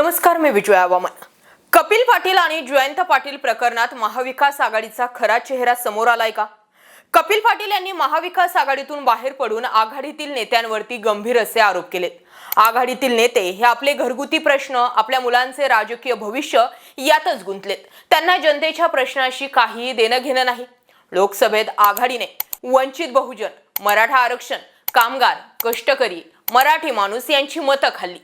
नमस्कार मी विजया हवामान. कपिल पाटील आणि जयंत पाटील प्रकरणात महाविकास आघाडीचा खरा चेहरा समोर आलाय का? कपिल पाटील यांनी महाविकास आघाडीतून बाहेर पडून आघाडीतील नेत्यांवरती गंभीर असे आरोप केलेत. आघाडीतील नेते हे आपले घरगुती प्रश्न आपल्या मुलांचे राजकीय भविष्य यातच गुंतलेत. त्यांना जनतेच्या प्रश्नाशी काहीही देणं घेणं नाही. लोकसभेत आघाडीने वंचित बहुजन मराठा आरक्षण कामगार कष्टकरी मराठी माणूस यांची मतं खाल्ली.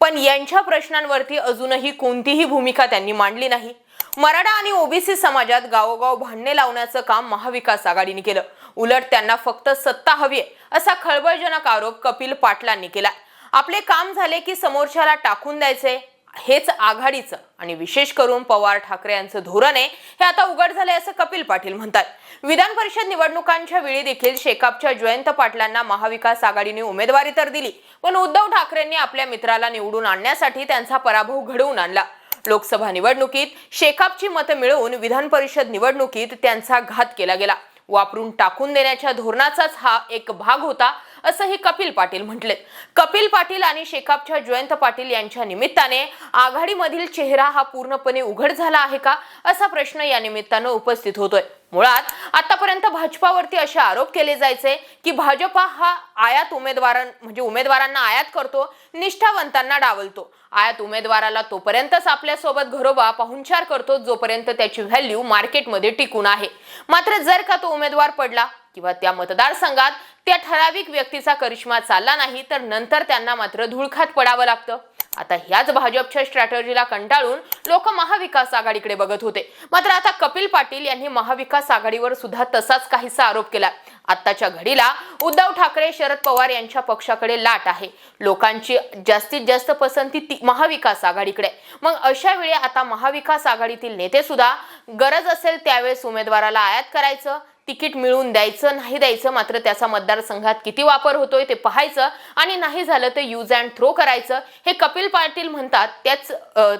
पण यांच्या प्रश्नांवरती अजूनही कोणतीही भूमिका त्यांनी मांडली नाही. मराठा आणि ओबीसी समाजात गावोगाव भांडणे लावण्याचं काम महाविकास आघाडीने केलं. उलट त्यांना फक्त सत्ता हवी आहे असा खळबळजनक आरोप कपिल पाटलांनी केला. आपले काम झाले की समोरच्याला टाकून द्यायचे? हेच आघाडीचं आणि विशेष करून पवार ठाकरे यांचं धोरण आहे हे आता उघड झालंय असं कपिल पाटील म्हणतात. विधान परिषद निवडणुकांच्या वेळी देखील शेकापच्या जयंत पाटलांना महाविकास आघाडीने उमेदवारी तर दिली पण उद्धव ठाकरेंनी आपल्या मित्राला निवडून आणण्यासाठी त्यांचा पराभव घडवून आणला. लोकसभा निवडणुकीत शेकापची मतं मिळवून विधान परिषद निवडणुकीत त्यांचा घात केला गेला. वापरून टाकून देण्याच्या धोरणाचाच हा एक भाग होता असंही कपिल पाटील म्हटले. कपिल पाटील आणि शेकापच्या जयंत पाटील यांच्या निमित्ताने आघाडीमधील चेहरा हा पूर्णपणे उघड झाला आहे का? असा प्रश्न या निमित्तानं उपस्थित होतोय. मुळात आतापर्यंत भाजपावरती असे आरोप केले जायचे की भाजपा हा आयात उमेदवारां म्हणजे उमेदवारांना आयात करतो निष्ठावंतांना डावलतो. आयात उमेदवाराला तोपर्यंतच आपल्यासोबत घरोबा पाहुणचार करतो जोपर्यंत त्याची व्हॅल्यू मार्केटमध्ये टिकून आहे. मात्र जर का तो उमेदवार पडला किंवा त्या मतदारसंघात त्या ठराविक व्यक्तीचा करिश्मा चालला नाही तर नंतर त्यांना मात्र धुळखात पडावं लागतं. आता ह्याच भाजपच्या स्ट्रॅटर्जीला कंटाळून लोक महाविकास आघाडीकडे बघत होते. मात्र आता कपिल पाटील यांनी महाविकास आघाडीवर सुद्धा तसाच काहीसा आरोप केला. आत्ताच्या घडीला उद्धव ठाकरे शरद पवार यांच्या पक्षाकडे लाट आहे. लोकांची जास्तीत जास्त पसंती ती महाविकास आघाडीकडे मग अशा वेळी आता महाविकास आघाडीतील नेते सुद्धा गरज असेल त्यावेळेस उमेदवाराला आयात करायचं तिकीट मिळवून द्यायचं नाही द्यायचं मात्र त्याचा मतदारसंघात किती वापर होतोय ते पाहायचं आणि नाही झालं तर यूज अँड थ्रो करायचं. हे कपिल पाटील म्हणतात त्याच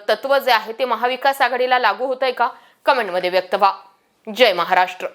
तत्व जे आहे ते महाविकास आघाडीला लागू होतंय का? कमेंटमध्ये व्यक्त व्हा. जय महाराष्ट्र.